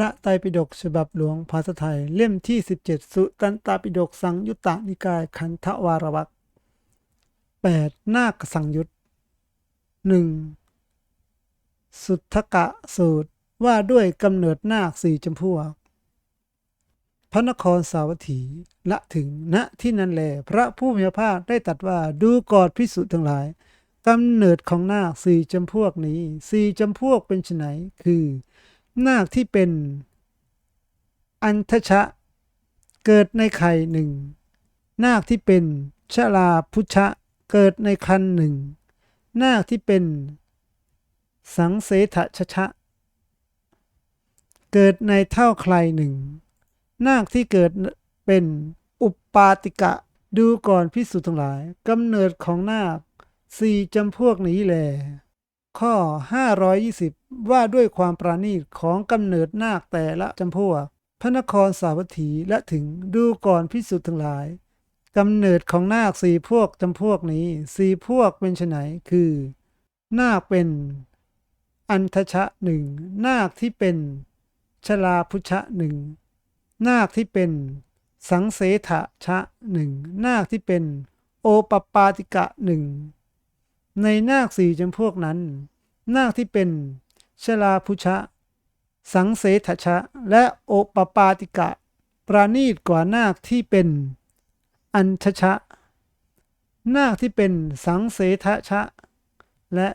ระไตรปิฎกฉบับหลวงภาษาไทย เล่มที่ 17 สุตันตปิฎกสังยุตตนิกายคันธวารวักแปดนาคสังยุตหนึ่งสุทธกะสูตรว่าด้วยกำเนิดนาคสี่จำพวก พระนครสาวัตถีละถึงณที่นั้นแล พระผู้มีพระภาคได้ตรัสว่าดูกอดพิสุทั้งหลายกำเนิดของนาคสี่จำพวกนี้สี่จำพวกเป็นไฉนคือ นาคที่เป็นอันทชะ เกิดในไข่หนึ่ง นาคที่เป็นชลาพุชะ เกิดในคันหนึ่ง นาคที่เป็นสังเสทชชะ เกิดในเท่าใครหนึ่ง นาคที่เกิดเป็นอุปปาติกะ ดูก่อนพิสุทั้งหลายกำเนิดของนาคสี่จำพวกนี้แล ข้อ 520 ว่าด้วยความปราณีตของกำเนิดนาคแต่ละจำพวก พระนครสาวัตถีและถึงดูก่อนพิสุทั้งหลายกำเนิดของนาคสี่พวกจำพวกนี้สี่พวกเป็นไฉนคือ นาคเป็น อันทชะหนึ่งนาคที่เป็นชลาพุชะหนึ่งนาคที่เป็น สังเสทะชะหนึ่งนาคที่เป็น โอปปาติกะหนึ่ง ในนาคสี่จำพวกนั้น นาคที่เป็นชลาพุชะ สังเสทชะ และโอปปาติกะ ปราณีตกว่านาคที่เป็น อันทชะ นาคที่เป็นสังเสทชะ และ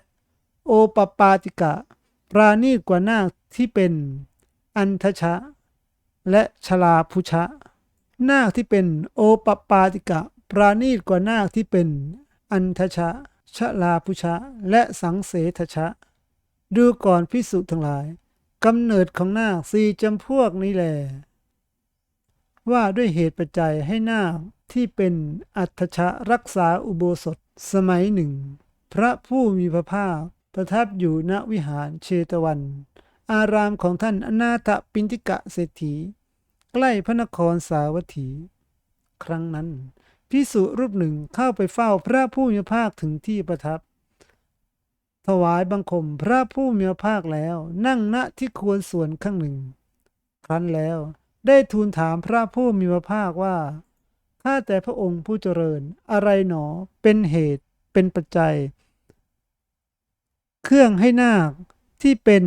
โอปปาติกะ ปราณีตกว่านาคที่เป็น อันทชะ และชลาพุชะ นาคที่เป็นโอปปาติกะ ปราณีตกว่านาคที่เป็น อันทชะ ชะลาพุชะ และสังเสทชะ ดูก่อนพิสุทั้งหลายกำเนิดของนาคสี่จำพวกนี้แหลว่าด้วยเหตุปัจจัยให้นาคที่เป็นอัตชะรักษาอุโบสถสมัยหนึ่ง พระผู้มีพระภาคประทับอยู่ณวิหารเชตวัน อารามของท่านอนาถปินติกะเศรษฐี ใกล้พระนครสาวัตถี ครั้งนั้น พิสุรูปหนึ่งเข้าไปเฝ้าพระผู้มีพระภาคถึงที่ประทับ ถวายบังคมพระผู้มีพระภาคแล้วนั่งณที่ควรส่วนข้างหนึ่ง ครั้นแล้วได้ทูลถามพระผู้มีพระภาคว่าข้าแต่พระองค์ผู้เจริญอะไรหนอเป็นเหตุเป็นปัจจัย เครื่องให้นาคที่เป็น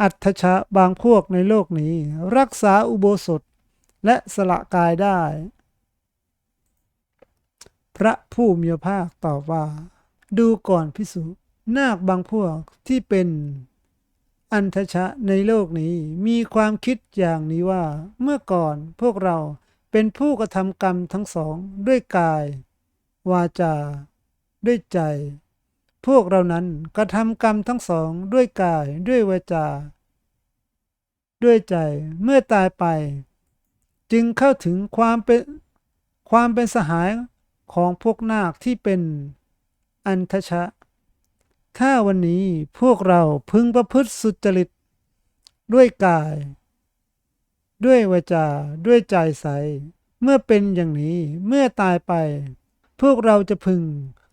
อัตชะบางพวกในโลกนี้ รักษาอุโบสถและสละกายได้ พระผู้มีพระภาคตอบว่า ดูก่อนพิสุนาคบางพวกที่เป็นอันทชะในโลกนี้มีความคิดอย่างนี้ว่า เมื่อก่อนพวกเราเป็นผู้กระทำกรรมทั้งสองด้วยกาย วาจา ด้วยใจ พวกเรานั้นกระทำกรรมทั้งสองด้วยกายด้วยวาจา ด้วยใจเมื่อตายไป จึงเข้าถึงความเป็นความเป็นสหาย ของพวกนาคที่เป็นอันทชะ ถ้าวันนี้พวกเราพึงประพฤติสุจริต ด้วยกาย ด้วยวาจา ด้วยใจใส เมื่อเป็นอย่างนี้เมื่อตายไป พวกเราจะพึง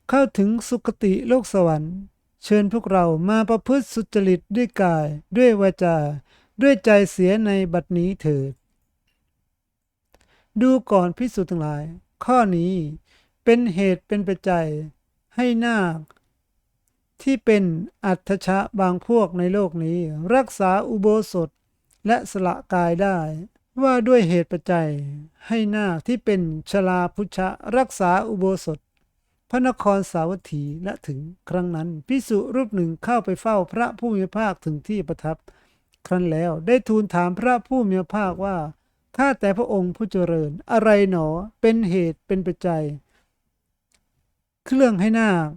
เข้าถึงสุคติโลกสวรรค์ เชิญพวกเรามาประพฤติสุจริตด้วยกาย ด้วยวาจา ด้วยใจเสียในบัดนี้เถิด ดูก่อนพิสูจน์ทั้งหลาย ข้อนี้ เป็นเหตุเป็นปัจจัยให้นาค ที่เป็นอัตชะบางพวกในโลกนี้ รักษาอุโบสถและสละกายได้ ว่าด้วยเหตุปัจจัย ให้นาคที่เป็นชลาพุชะรักษาอุโบสถ พระนครสาวัตถีและถึงครั้งนั้นพิสุรูปหนึ่งเข้าไปเฝ้าพระผู้มีพระภาคถึงที่ประทับ ครั้นแล้วได้ทูลถามพระผู้มีพระภาคว่าข้าแต่พระองค์ผู้เจริญอะไรหนอเป็นเหตุเป็นปัจจัย เครื่องให้นาค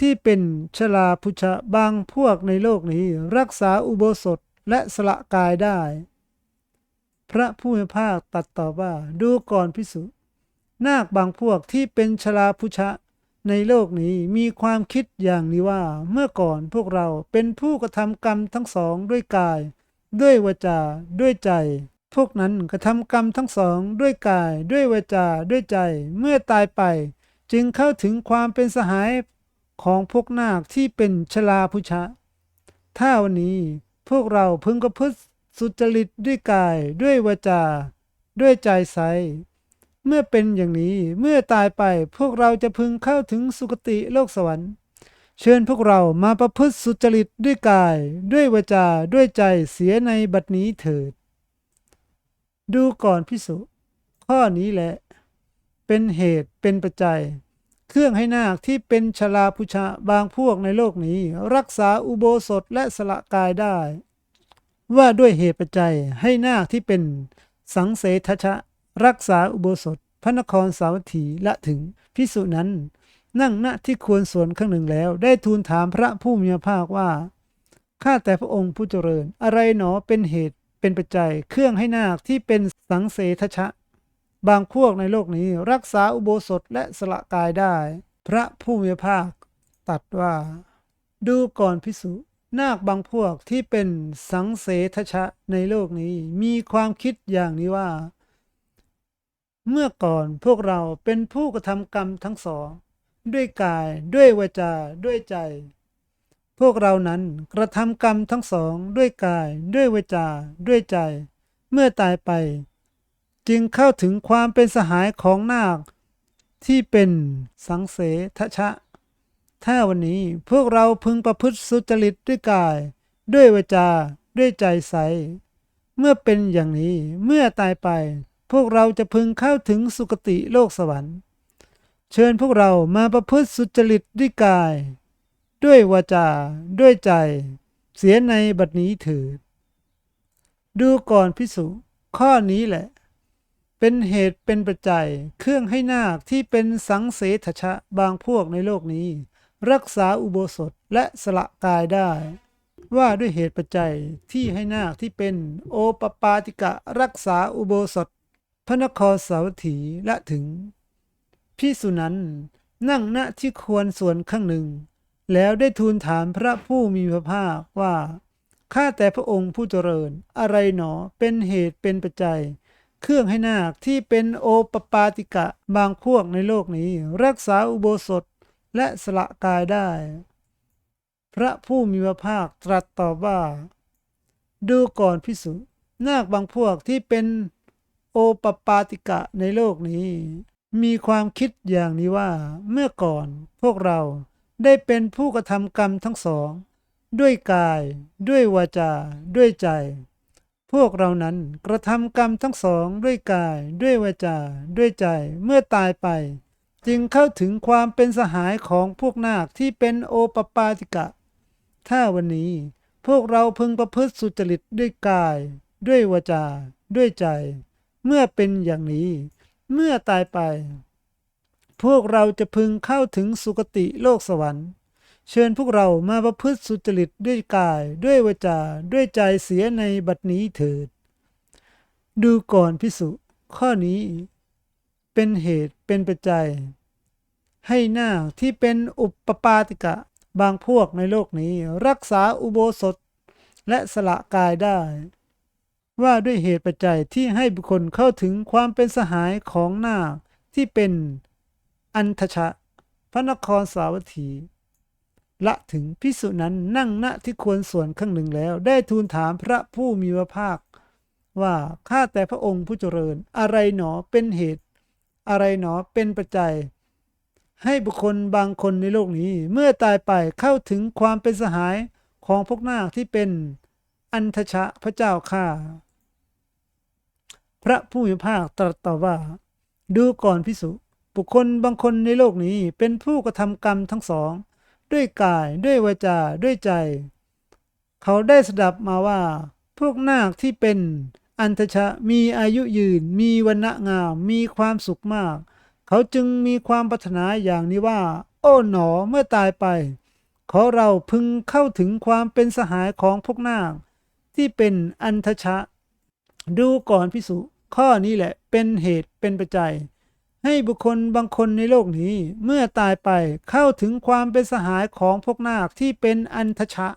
ที่เป็นชลาพุชะบางพวกในโลกนี้รักษาอุโบสถและสละกายได้ พระผู้มีพระภาคตรัดต่อว่าดูก่อนพิสุนาคบางพวกที่เป็นชลาพุชะในโลกนี้มีความคิดอย่างนี้ว่า เมื่อก่อนพวกเราเป็นผู้กระทำกรรมทั้งสองด้วยกาย ด้วยวาจา ด้วยใจ พวกนั้นกระทำกรรมทั้งสองด้วยกาย ด้วยวาจา ด้วยใจ เมื่อตายไป จึงเข้าถึงความเป็นสหายของพวกนาคที่เป็นชลาพุชะ ถ้าวันนี้พวกเราพึงกระพฤติสุจริตด้วยกายด้วยวาจา ด้วยใจใส เมื่อเป็นอย่างนี้เมื่อตายไปพวกเราจะพึงเข้าถึงสุคติโลกสวรรค์ เชิญพวกเรามาประพฤติสุจริตด้วยกาย ด้วยวาจา ด้วยใจเสียในบัดนี้เถิด ดูก่อนพิสุข้อนี้แหละ เป็นเหตุเป็นปัจจัย เครื่องให้นาคที่เป็นชลาพุชะบางพวกในโลกนี้ รักษาอุโบสถและสละกายได้ ว่าด้วยเหตุปัจจัยให้นาคที่เป็นสังเสทชะ รักษาอุโบสถ พระนครสาวัตถีละถึงพิสุนั้น นั่งณที่ควรส่วนข้างหนึ่งแล้วได้ทูลถามพระผู้มีพระภาคว่าข้าแต่พระองค์ผู้เจริญ อะไรหนอเป็นเหตุเป็นปัจจัย เครื่องให้นาคที่เป็นสังเสทชะ บางพวกในโลกนี้รักษาอุโบสถและสละกายได้ พระผู้มีพระภาคตัดว่า ดูก่อนพิสุนาคบางพวกที่เป็นสังเสทชะในโลกนี้ มีความคิดอย่างนี้ว่า เมื่อก่อนพวกเราเป็นผู้กระทำกรรมทั้งสอง ด้วยกายด้วยวาจาด้วยใจ พวกเรานั้นกระทำกรรมทั้งสอง ด้วยกายด้วยวาจาด้วยใจ เมื่อตายไป จึงเข้าถึงความเป็นสหายของนาค ที่เป็นสังเสทชะ ถ้าวันนี้พวกเราพึงประพฤติสุจริตด้วยกาย ด้วยวาจา ด้วยใจใส เมื่อเป็นอย่างนี้เมื่อตายไป พวกเราจะพึงเข้าถึงสุคติโลกสวรรค์ เชิญพวกเรามาประพฤติสุจริตด้วยกาย ด้วยวาจา ด้วยใจ เสียในบัดนี้เถิดดูก่อนพิสุข้อนี้แหละ เป็นเหตุเป็นปัจจัย เครื่องให้นาคที่เป็นสังเสทชะบางพวกในโลกนี้ รักษาอุโบสถและสละกายได้ ว่าด้วยเหตุปัจจัยที่ให้นาคที่เป็นโอปปาติกะรักษาอุโบสถ พระนครสาวัตถีละถึงพิสุนั้นนั่งณที่ควรส่วนข้างหนึ่ง แล้วได้ทูลถามพระผู้มีพระภาคว่าข้าแต่พระองค์ผู้เจริญอะไรหนอเป็นเหตุเป็นปัจจัย เครื่องให้นาคที่เป็นโอปปาติกะบางพวกในโลกนี้ รักษาอุโบสถและสละกายได้ พระผู้มีพระภาคตรัสตอบว่า ดูก่อนพิสุนาคบางพวกที่เป็นโอปปาติกะในโลกนี้ มีความคิดอย่างนี้ว่า เมื่อก่อนพวกเราได้เป็นผู้กระทำกรรมทั้งสอง ด้วยกาย ด้วยวาจา ด้วยใจ วกเรานั้นกระทำกรรมทั้งสองด้วยกาย ด้วยวาจา ด้วยใจเมื่อตายไป จึงเข้าถึงความเป็นสหายของพวกนาคที่เป็นโอปปาติกะ ถ้าวันนี้พวกเราพึงประพฤติสุจริตด้วยกาย ด้วยวาจา ด้วยใจ เมื่อเป็นอย่างนี้ เมื่อตายไป พวกเราจะพึงเข้าถึงสุคติโลกสวรรค์ เชิญพวกเรามาประพฤติสุจริตด้วยกายด้วยวาจาด้วยใจเสียในบัดนี้เถิด ดูก่อนพิสุข้อนี้ เป็นเหตุเป็นปัจจัย ให้หน้าที่เป็นอุปปาติกะบางพวกในโลกนี้รักษาอุโบสถและสละกายได้ ว่าด้วยเหตุปัจจัยที่ให้บุคคลเข้าถึงความเป็นสหายของนาคที่เป็นอันทชะ พระนครสาวัตถี ละถึงพิสุนั้นนั่งณที่ควรส่วนข้างหนึ่งแล้ว ได้ทูลถามพระผู้มีพระภาค ว่าข้าแต่พระองค์ผู้เจริญ อะไรหนอเป็นเหตุ อะไรหนอเป็นปัจจัย ให้บุคคลบางคนในโลกนี้ เมื่อตายไปเข้าถึงความเป็นสหายของพวกนาคที่เป็นอันทชะพระเจ้าข้าพระผู้มีพระภาคตรัสตอบว่า ดูก่อนพิสุบุคคลบางคนในโลกนี้เป็นผู้กระทำกรรมทั้งสอง ด้วยกายด้วยวาจาด้วยใจ เขาได้สดับมาว่า พวกนาคที่เป็นอันทชะมีอายุยืน มีวันณะงาม มีความสุขมาก เขาจึงมีความปรารถนาอย่างนี้ว่า โอ้หนอเมื่อตายไป ขอเราพึงเข้าถึงความเป็นสหายของพวกนาค ที่เป็นอันทชะ ดูก่อนพิสุข้อนี้แหละเป็นเหตุเป็นปัจจัย ให้บุคคลบางคนในโลกนี้เมื่อตายไปเข้าถึงความเป็นสหายของพวกนาคที่เป็นอันทชะ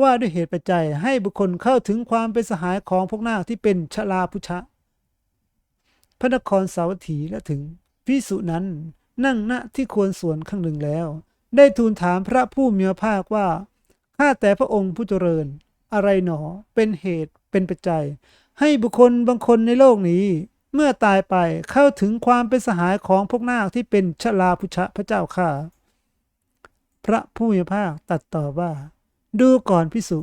ว่าด้วยเหตุปัจจัยให้บุคคลเข้าถึงความเป็นสหายของพวกนาคที่เป็นชลาพุชะ พระนครสาวัตถีและถึงพิสุนั้นนั่งณที่ควรส่วนข้างหนึ่งแล้ว ได้ทูลถามพระผู้มีพระภาคว่าข้าแต่พระองค์ผู้เจริญ อะไรหนอเป็นเหตุเป็นปัจจัย ให้บุคคลบางคนในโลกนี้ เมื่อตายไปเข้าถึงความเป็นสหายของพวกนาคที่เป็นชลาพุชะพระเจ้าข้าพระผู้มีพระภาคตัดต่อว่า ดูก่อนพิสุ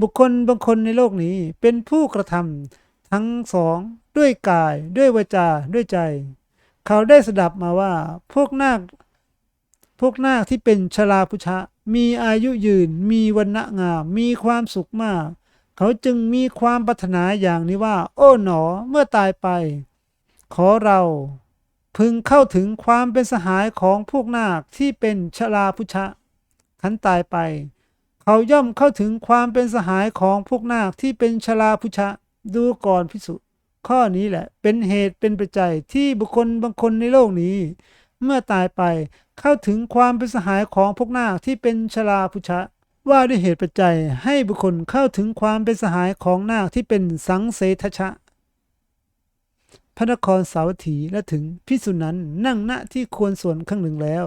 บุคคลบางคนในโลกนี้เป็นผู้กระทำทั้งสองด้วยกายด้วยวาจาด้วยใจ เขาได้สดับมาว่า พวกนาค พวกนาคที่เป็นชลาพุชะ มีอายุยืน มีวันณะงาม มีความสุขมาก เขาจึงมีความปรารถนาอย่างนี้ว่า โอ้หนอเมื่อตายไป ขอเราพึงเข้าถึงความเป็นสหายของพวกนาคที่เป็นชลาพุชะ ขันตายไป เขาย่อมเข้าถึงความเป็นสหายของพวกนาคที่เป็นชลาพุชะดูก่อนพิสุข้อนี้แหละเป็นเหตุเป็นปัจจัยที่บุคคลบางคนในโลกนี้ เมื่อตายไปเข้าถึงความเป็นสหายของพวกนาคที่เป็นชลาพุชะ ว่าด้วยเหตุปัจจัยให้บุคคลเข้าถึงความเป็นสหายของนาคที่เป็นสังเสทชะ พระนครสาวัตถีและถึงพิสุนั้นนั่งณที่ควรส่วนข้างหนึ่งแล้ว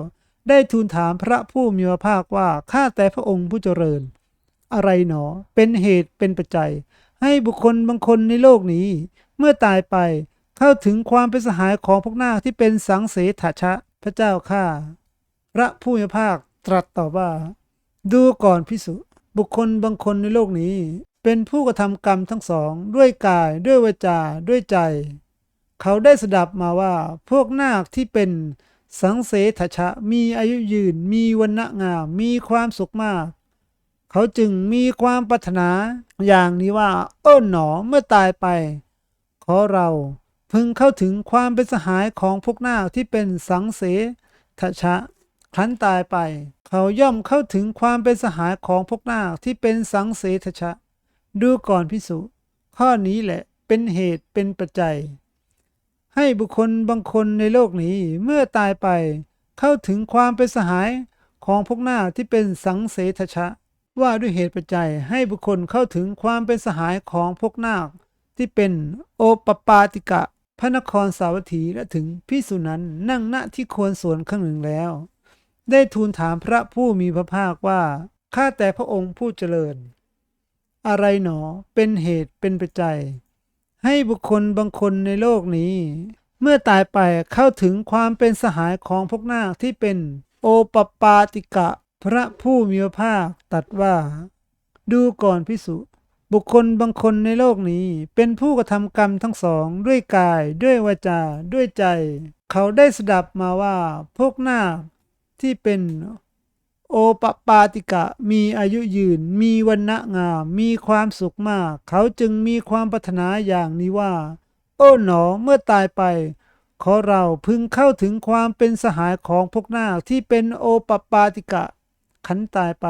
ได้ทูลถามพระผู้มีพระภาคว่าข้าแต่พระองค์ผู้เจริญ อะไรหนอเป็นเหตุเป็นปัจจัย ให้บุคคลบางคนในโลกนี้ เมื่อตายไปเข้าถึงความเป็นสหายของพวกนาคที่เป็นสังเสทชะพระเจ้าข้าพระผู้มีพระภาคตรัสตอบว่า ดูก่อนพิสุบุคคลบางคนในโลกนี้ เป็นผู้กระทำกรรมทั้งสอง ด้วยกายด้วยวาจาด้วยใจ เขาได้สดับมาว่า พวกนาคที่เป็นสังเสทชะมีอายุยืน มีวันณะงาม มีความสุขมาก เขาจึงมีความปรารถนาอย่างนี้ว่าโอ้หนอเมื่อตายไป ขอเราพึงเข้าถึงความเป็นสหายของพวกนาคที่เป็นสังเสทชะครั้นตายไป เขาย่อมเข้าถึงความเป็นสหายของพวกนาคที่เป็นสังเสทชะ ดูก่อนพิสุข้อนี้แหละเป็นเหตุเป็นปัจจัย ให้บุคคลบางคนในโลกนี้เมื่อตายไป เข้าถึงความเป็นสหายของพวกนาคที่เป็นสังเสทชะ ว่าด้วยเหตุปัจจัยให้บุคคลเข้าถึงความเป็นสหายของพวกนาคที่เป็นโอปปาติกะ พระนครสาวัตถีและถึงพิสุนั้นนั่งณที่ควรส่วนข้างหนึ่งแล้ว ได้ทูลถามพระผู้มีพระภาคว่าข้าแต่พระองค์ผู้เจริญ อะไรหนอเป็นเหตุเป็นปัจจัย ให้บุคคลบางคนในโลกนี้ เมื่อตายไปเข้าถึงความเป็นสหายของพวกนาคที่เป็นโอปปาติกะ พระผู้มีพระภาคตรัสว่า ดูก่อนพิสุบุคคลบางคนในโลกนี้เป็นผู้กระทำกรรมทั้งสองด้วยกายด้วยวาจาด้วยใจ เขาได้สดับมาว่าพวกนาคที่เป็น โอปปาติกะมีอายุยืน มีวันณะงาม มีความสุขมาก เขาจึงมีความปรารถนาอย่างนี้ว่า โอ้หนอเมื่อตายไป ขอเราพึงเข้าถึงความเป็นสหายของพวกนาคที่เป็นโอปปาติกะ ขันตายไป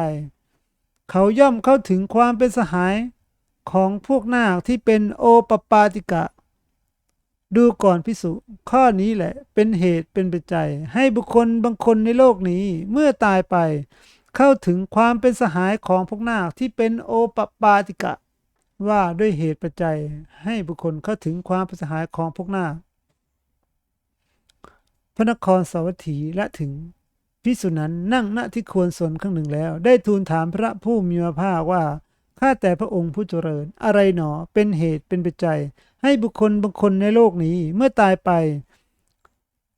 เขาย่อมเข้าถึงความเป็นสหายของพวกนาคที่เป็นโอปปาติกะ ดูก่อนพิสุข้อนี้แหละเป็นเหตุเป็นปัจจัย ให้บุคคลบางคนในโลกนี้เมื่อตายไป เข้าถึงความเป็นสหายของพวกนาคที่เป็นโอปปาติกะ ว่าด้วยเหตุปัจจัย ให้บุคคลเข้าถึงความเป็นสหายของพวกนาคพระนครสวัตถีและถึงพิสุนั้นนั่งณที่ควรส่วนข้างหนึ่งแล้ว ได้ทูลถามพระผู้มีพระภาคว่าข้าแต่พระองค์ผู้เจริญ อะไรหนอเป็นเหตุเป็นปัจจัย ให้บุคคลบางคนในโลกนี้เมื่อตายไป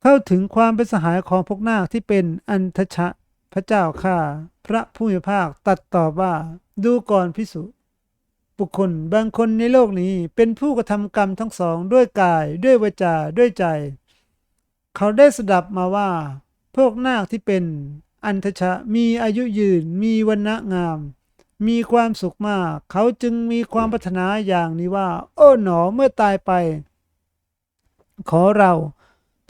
เข้าถึงความเป็นสหายของพวกนาคที่เป็นอันทชะพระเจ้าข้าพระผู้มีพระภาคตัดตอบว่าดูก่อนพิสุบุคคลบางคนในโลกนี้เป็นผู้กระทำกรรมทั้งสองด้วยกายด้วยวาจาด้วยใจ เขาได้สดับมาว่า พวกนาคที่เป็นอันทชะมีอายุยืนมีวันณะงาม มีความสุขมาก เขาจึงมีความปรารถนาอย่างนี้ว่า โอ้หนอเมื่อตายไป ขอเรา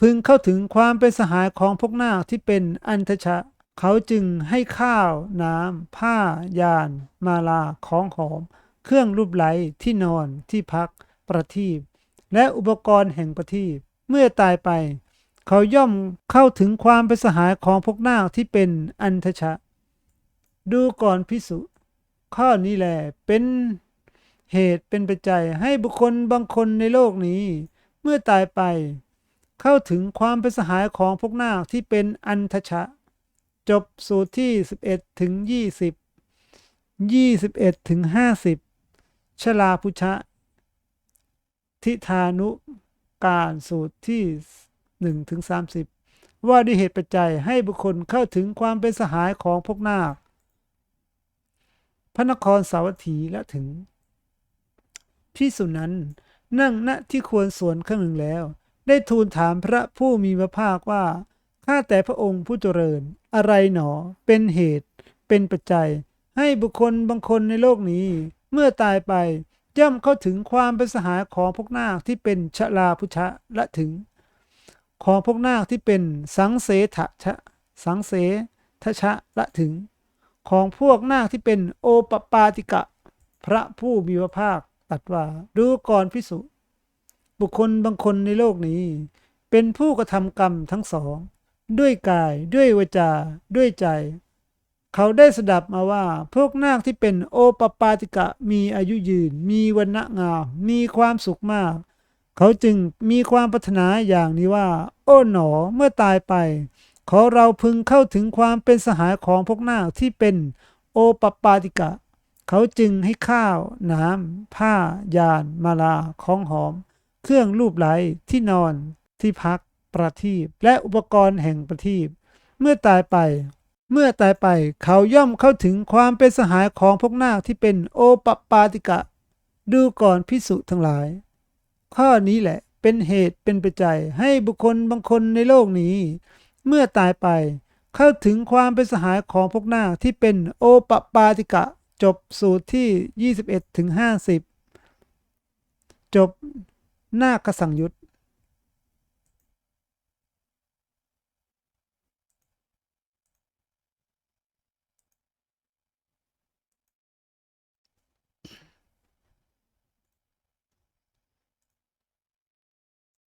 พึงเข้าถึงความเป็นสหายของพวกนาคที่เป็นอันทชะ เขาจึงให้ข้าว น้ำ ผ้ายาน มาลาของหอม เครื่องรูปไหลที่นอนที่พักประทีปและอุปกรณ์แห่งประทีปเมื่อตายไป เขาย่อมเข้าถึงความเป็นสหายของพวกนาคที่เป็นอันทชะ ดูก่อนพิสุ ข้อนี้แหละเป็นเหตุเป็นปัจจัยให้บุคคลบางคนในโลกนี้ เมื่อตายไป เข้าถึงความเป็นสหายของพวกนาคที่เป็นอันทชะ จบสูตรที่ 11 ถึง 20 21 ถึง 50 ชลาพุชะ ทิธานุการสูตรที่หนึ่งถึงสามสิบว่าด้วยเหตุปัจจัยให้บุคคลเข้าถึงความเป็นสหายของพวกนาค พระนครสาวัตถีและถึงพิสุนั้นนั่งณที่ควรส่วนข้างหนึ่งแล้ว ได้ทูลถามพระผู้มีพระภาคว่าข้าแต่พระองค์ผู้เจริญ อะไรหนอ เป็นเหตุ เป็นปัจจัย ให้บุคคลบางคนในโลกนี้ เมื่อตายไปย่อมเข้าถึงความเป็นสหายของพวกนาคที่เป็นชลาพุชะและถึง ของพวกนาคที่เป็นสังเสทะชะ สังเสทะชะละถึง ของพวกนาคที่เป็นโอปปาติกะ พระผู้มีพระภาคตรัสว่าดูก่อนพิสุบุคคลบางคนในโลกนี้ เป็นผู้กระทำกรรมทั้งสอง ด้วยกายด้วยวาจา ด้วยใจ เขาได้สดับมาว่า พวกนาคที่เป็นโอปปาติกะมีอายุยืน มีวันณะงาม มีความสุขมาก เขาจึงมีความปรารถนาอย่างนี้ว่า โอ้หนอเมื่อตายไป ขอเราพึงเข้าถึงความเป็นสหายของพวกนาคที่เป็นโอปปาติกะ เขาจึงให้ข้าว น้ำ ผ้ายาน มาลาของหอม เครื่องรูปไหลที่นอนที่พักประทีปและอุปกรณ์แห่งประทีปเมื่อตายไป เมื่อตายไปเขาย่อมเข้าถึงความเป็นสหายของพวกนาคที่เป็นโอปปาติกะ ดูก่อนพิสุทั้งหลาย ข้อนี้แหละเป็นเหตุเป็นปัจจัยให้บุคคลบางคนในโลกนี้ เมื่อตายไป เข้าถึงความเป็นสหายของพวกนาคที่เป็นโอปปาติกะ จบสูตรที่ 21ถึง50 จบนาคสังยุต